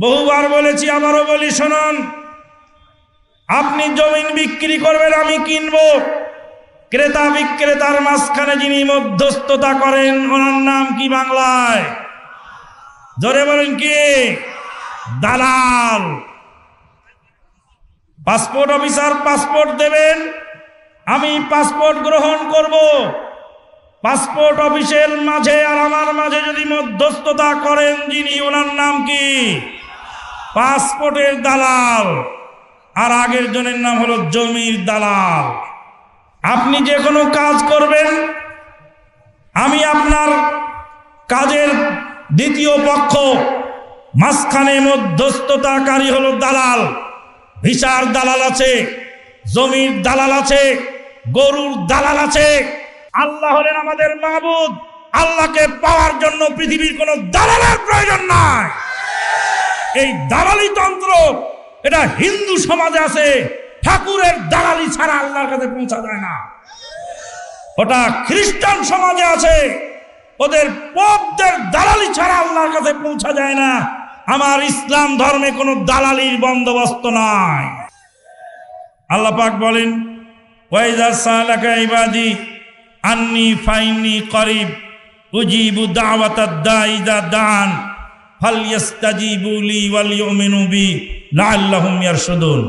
বহুবার বলেছি, আবারও বলি, শোনান। আপনি জমিন বিক্রি করবেন, আমি কিনবো। ক্রেতা বিক্রেতার মাঝখানে যিনি মধ্যস্থতা করেন, ওনার নাম কি বাংলায়? জোরে বলেন কি? দালাল। পাসপোর্ট অফিসার পাসপোর্ট দেবেন, আমি পাসপোর্ট গ্রহণ করব। পাসপোর্ট অফিসের মাঝে আর আমার মাঝে যদি মধ্যস্থতা করেন যিনি, ওনার নাম কি? পাসপোর্টের দালাল। আর আগের জনের নাম হলো জমির দালাল। আপনি যে কোনো কাজ করবেন, আমি আপনার কাজের দ্বিতীয় পক্ষ। মাঝখানে মধ্যস্থতাকারী হলো দালাল। ভিসার দালাল আছে, জমির দালাল আছে, গরুর দালাল আছে। আল্লাহ হলেন আমাদের মাহবুদ আল্লাহকে পাওয়ার জন্য পৃথিবীর কোনো দালালের প্রয়োজন নাই। এই দালালি তন্ত্র, এটা হিন্দু সমাজে আছে, ঠাকুরের দালালি ছাড়া আল্লাহর কাছে পৌঁছা যায় না। ওটা খ্রিস্টান সমাজে আছে, ওদের পোপদের দালালি ছাড়া আল্লাহর কাছে পৌঁছা যায় না। আমার ইসলাম ধর্মে কোনো দালালির বন্দোবস্ত নাই। আল্লাহ পাক বলেন ইবাদি, আন্নি ফাইনি করিব, উজিবু দাওয়াতাদ দাইদা দান। ফালইস্তাজিবু লি ওয়াল ইউমিনু বি, লাআল্লাহুম ইয়ারশুদুন।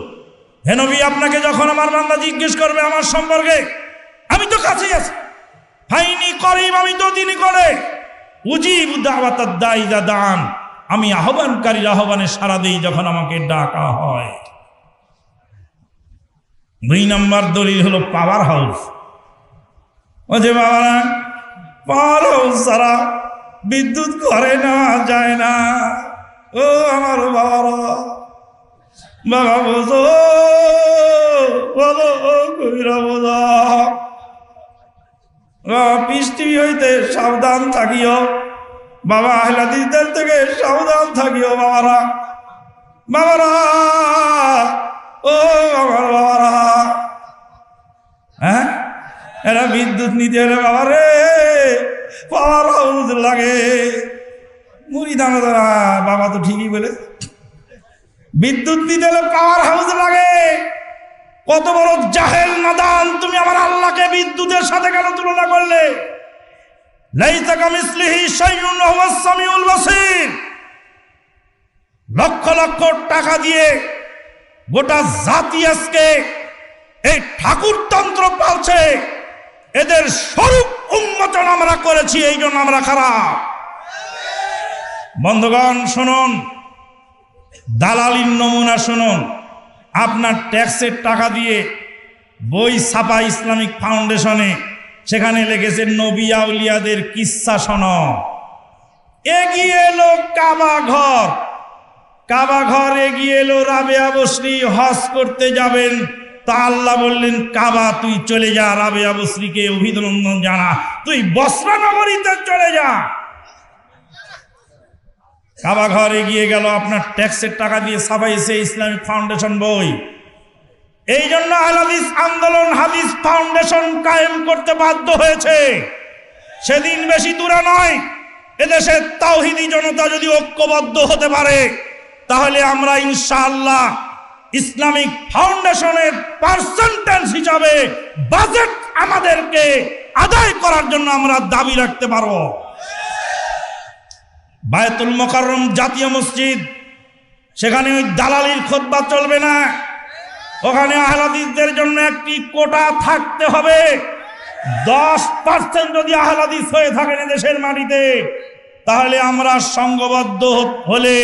হে আপনাকে যখন আমার বান্দা জিজ্ঞেস করবে আমার সম্পর্কে, আমি তো কাছেই আছি। ফাইনি করিব আমি তো তিনি করে। উজিবু দাওয়াতাদ দাইদা দান। আমি আহ্বানকারীর আহ্বানে সারা দিই যখন আমাকে ডাকা হয়। দুই নম্বর দলিল হলো পাওয়ার হাউস ও যে বাবারা পাওয়ার হাউস ছাড়া বিদ্যুৎ ঘরে নেওয়া যায় না। ও আমার বাবারা। বাবা বোঝো বলো ও কবিরা বোঝা। পৃষ্টিভি হইতে সাবধান থাকিও। বাবা আহলাদিসদের থেকে সাবধান থাকিও বাবারা। বাবারা, ও আমার বাবারা। হ্যাঁ? এরা বিদ্যুৎ নিতে হলে বাবা রে পাওয়ার হাউস লাগে। মুড়ি দানা দাঁড়া বাবা তো ঠিকই বলে। বিদ্যুৎ নিতে হলে পাওয়ার হাউস লাগে। কত বড় জাহেল নাদান, তুমি আমার আল্লাহকে বিদ্যুতের সাথে কেন তুলনা করলে? লক্ষ লক্ষ টাকা দিয়ে গোটা জাতি আজকে এই ঠাকুরতন্ত্র পালছে। এদের স্বরূপ উন্মোচন আমরা করেছি, এই জন্য আমরা খারাপ। বন্ধুগণ, শুনুন। দালালির নমুনা শুনুন। আপনার ট্যাক্সের টাকা দিয়ে বই ছাপা ইসলামিক ফাউন্ডেশনে সেখানে লিখেছে নবী আউলিয়াদের কিচ্ছা শোন। এগিয়ে এলো কাবা ঘর। কাবা ঘর এগিয়ে এলো রাবেয়া বসরি হজ করতে যাবেন। তা আল্লাহ বললেন, কাবা, তুই চলে যা রাবেয়া বসরিকে অভিনন্দন জানা। তুই বসরা নগরীতে চলে যা। কাবা ঘর এগিয়ে গেল, আপনার ট্যাক্সের টাকা দিয়ে ছাপাইছে ইসলামিক ফাউন্ডেশন বই। এই জন্য আল হাদিস আন্দোলন, হাদিস ফাউন্ডেশন কায়েম করতে বাধ্য হয়েছে। সেদিন বেশি দূরে নয়, এদেশের তাওহিদি জনতা যদি ঐক্যবদ্ধ হতে পারে, তাহলে আমরা ইনশাআল্লাহ ইসলামিক ফাউন্ডেশনের পার্সেন্টেজ হিসাবে বাজেট আমাদেরকে আদায় করার জন্য আমরা দাবি রাখতে পারব। বায়তুল মোকাররম জাতীয় মসজিদ, সেখানে ওই দালালির খোদবা চলবে না। ওখানে আহলাদিসদের জন্য একটি কোটা থাকতে হবে। দশ পার্সেন্ট যদি আহলাদিস হয়ে থাকেন দেশের মাটিতে, তাহলে আমরা সংঘবদ্ধ হলে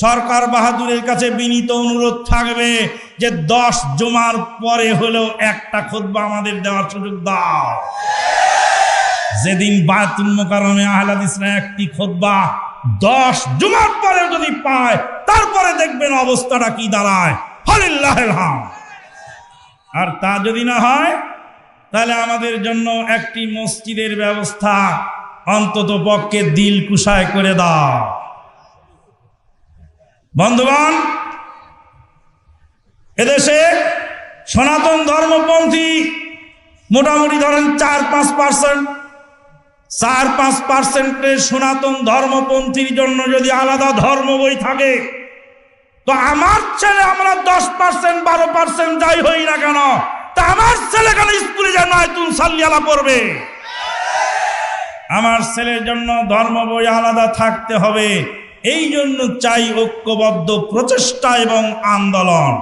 সরকার বাহাদুরের কাছে বিনীত অনুরোধ থাকবে যে দশ জমার পরে হলেও একটা খোদবা আমাদের দেওয়ার সুযোগ দাও। যেদিন বাতুল মোকারমে আহলাদিসরা একটি খোদবা দশ জুমার পরে যদি পায়, তারপরে দেখবেন অবস্থাটা কি দাঁড়ায়। আর তা যদি না হয়, তাহলে আমাদের জন্য একটি মসজিদের ব্যবস্থা অন্তত পক্ষে দিল কুশায় করে দাও। বন্ধুগণ, এদেশে সনাতন ধর্মপন্থী মোটামুটি ধরেন চার পাঁচ পার্সেন্ট, চার পাঁচ পার্সেন্টের সনাতন ধর্মপন্থীর জন্য যদি আলাদা ধর্ম বই থাকে, তো আমার ছেলে আমরা দশ পার্সেন্ট, বারো পার্সেন্ট যাই হই না কেন, তা আমার ছেলে কেন স্কুলে যায় নয় তুন সাল্লিয়ালা পড়বে? আমার ছেলের জন্য ধর্ম বই আলাদা থাকতে হবে। এই জন্য চাই ঐক্যবদ্ধ প্রচেষ্টা এবং আন্দোলন।